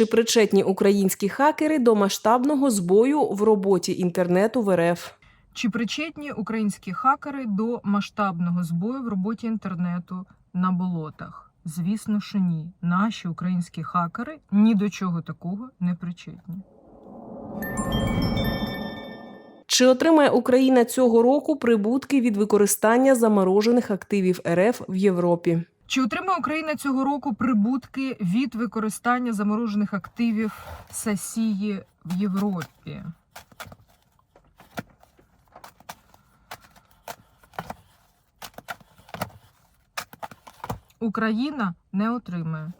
Чи причетні українські хакери до масштабного збою в роботі інтернету в РФ? Чи причетні українські хакери до масштабного збою в роботі інтернету на болотах? Звісно, що ні. Наші українські хакери ні до чого такого не причетні. Чи отримає Україна цього року прибутки від використання заморожених активів РФ в Європі? Чи отримає Україна цього року прибутки від використання заморожених активів Сасії в Європі? Україна не отримає.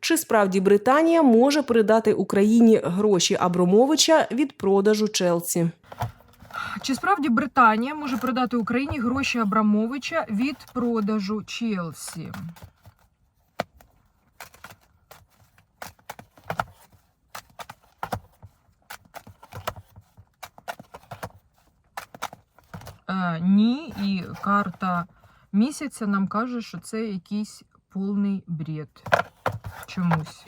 Чи справді Британія може передати Україні гроші Абромовича від продажу Челсі? Чи справді Британія може продати Україні гроші Абрамовича від продажу Челсі? Е, ні, і карта місяця нам каже, що це якийсь повний бред. Чомусь.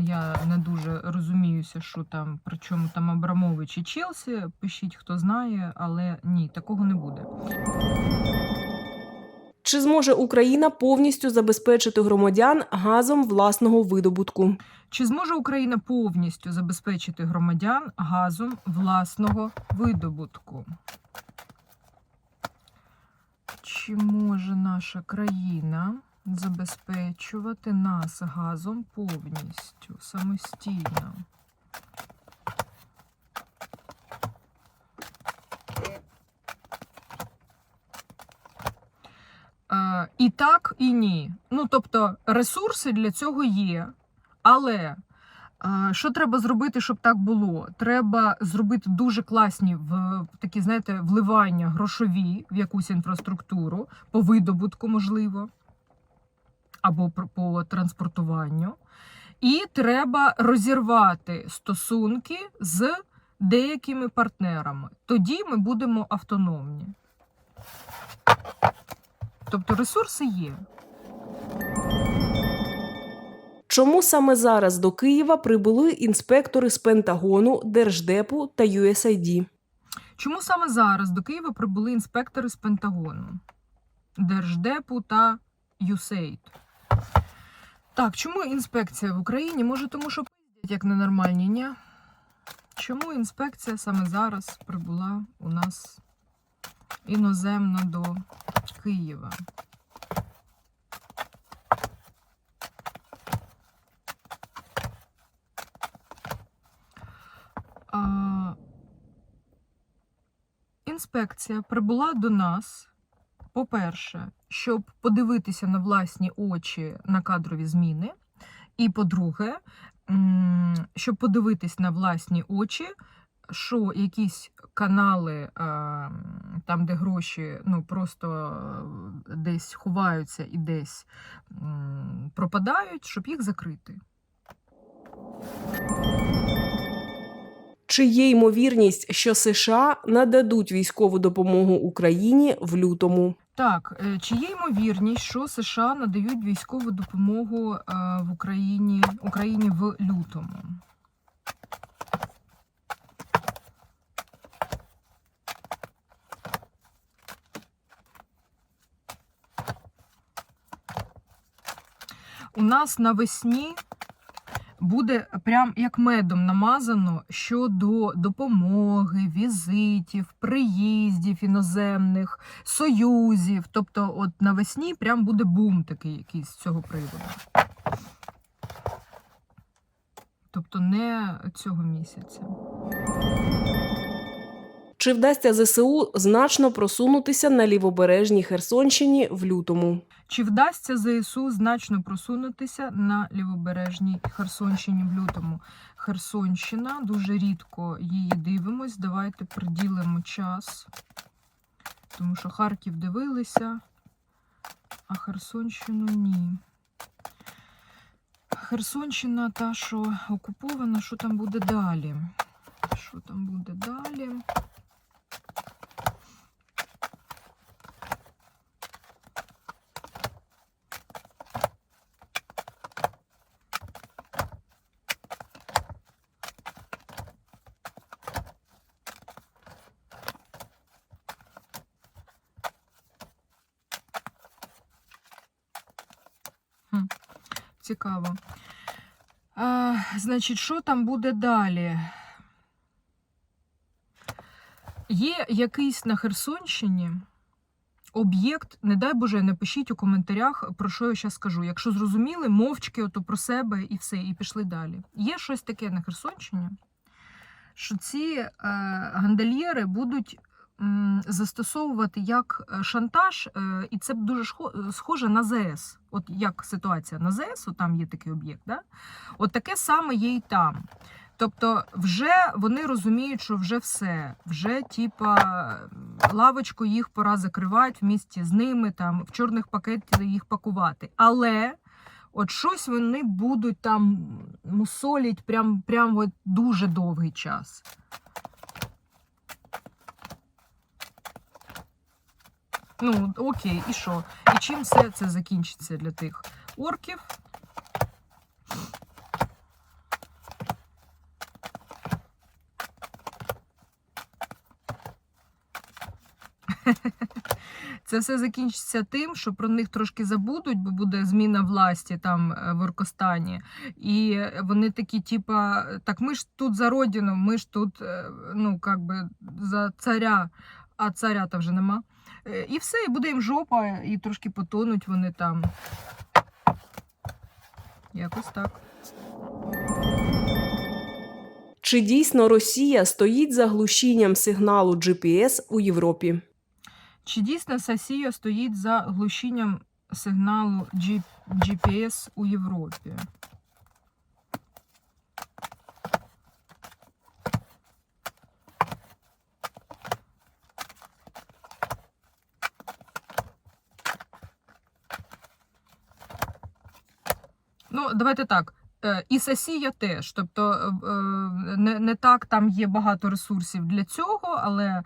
Я не дуже розуміюся, що там, при чому там Абрамович і Челсі. Пишіть, хто знає, але ні, такого не буде. Чи зможе Україна повністю забезпечити громадян газом власного видобутку? Чи зможе Україна повністю забезпечити громадян газом власного видобутку? Чи може наша країна забезпечувати нас газом повністю самостійно? Е, і так, і ні. Ну, тобто, ресурси для цього є. Але е, що треба зробити, щоб так було? Треба зробити дуже класні в такі, знаєте, вливання грошові в якусь інфраструктуру, по видобутку, можливо, або по транспортуванню. І треба розірвати стосунки з деякими партнерами. Тоді ми будемо автономні. Тобто ресурси є. Чому саме зараз до Києва прибули інспектори з Пентагону, Держдепу та USAID? Чому саме зараз до Києва прибули інспектори з Пентагону, Держдепу та USAID? Так, чому інспекція в Україні? Може, тому що пиздять як ненормальні, ні? Чому інспекція саме зараз прибула у нас іноземна до Києва? Інспекція прибула до нас, по-перше, щоб подивитися на власні очі на кадрові зміни. І по-друге, щоб подивитись на власні очі, що якісь канали, там, де гроші ну, просто е, десь ховаються і десь пропадають, щоб їх закрити. Чи є ймовірність, що США нададуть військову допомогу Україні в лютому? Так, е, чи є ймовірність, що США надають військову допомогу е, в Україні, Україні в лютому? У нас навесні буде прям як медом намазано щодо допомоги, візитів, приїздів іноземних, союзів. Тобто, от навесні прям буде бум такий якийсь з цього приводу. Тобто не цього місяця. Чи вдасться ЗСУ значно просунутися на лівобережній Херсонщині в лютому? Чи вдасться ЗСУ значно просунутися на лівобережній Херсонщині в лютому? Херсонщина, дуже рідко її дивимось. Давайте приділимо час. Тому що Харків дивилися, а Херсонщину ні. Херсонщина та, що окупована, що там буде далі? Що там буде далі? Цікаво. А, значить, що там буде далі? Є якийсь на Херсонщині об'єкт, не дай Боже, напишіть у коментарях, про що я зараз скажу. Якщо зрозуміли, мовчки ото про себе і все, і пішли далі. Є щось таке на Херсонщині, що ці е, гандальєри будуть застосовувати як е, шантаж, е, і це дуже схоже на ЗС. От як ситуація на ЗС, от там є такий об'єкт, да? от таке саме є і там. Тобто, вже вони розуміють, що вже все, вже типа лавочку їх пора закривати в місті з ними, там в чорних пакетах їх пакувати. Але от щось вони будуть там мусолять прям, прям от дуже довгий час. Ну, окей, і що? І чим все це закінчиться для тих орків? Це все закінчиться тим, що про них трошки забудуть, бо буде зміна власті там е, в Оркостані. І вони такі, типа, так ми ж тут за родину, ми ж тут, е, ну, как би, за царя, а царя то вже нема. Е, І все, і буде їм жопа, і трошки потонуть вони там. Якось так. Чи дійсно Росія стоїть за глушінням сигналу GPS у Європі? Чи дійсно Сасія стоїть за глушінням сигналу GPS у Європі? Давайте так. Е, І Сасія теж. Тобто е, е, не, не так там є багато ресурсів для цього, але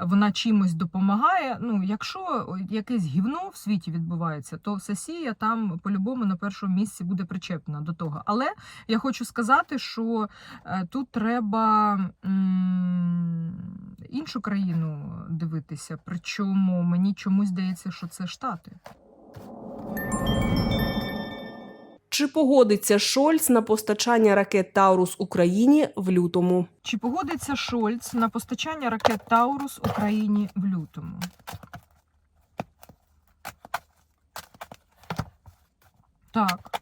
вона чимось допомагає. Ну, якщо якесь гівно в світі відбувається, то Сасія там по-любому на першому місці буде причеплена до того. Але я хочу сказати, що тут треба іншу країну дивитися. Причому мені чомусь здається, що це Штати. Чи погодиться Шольц на постачання ракет Таурус Україні в лютому? Чи погодиться Шольц на постачання ракет Таурус Україні в лютому? Так.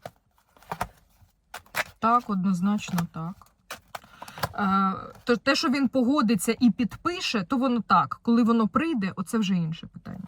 Так, однозначно так. Е, то те, що він погодиться і підпише, то воно так. Коли воно прийде, оце вже інше питання.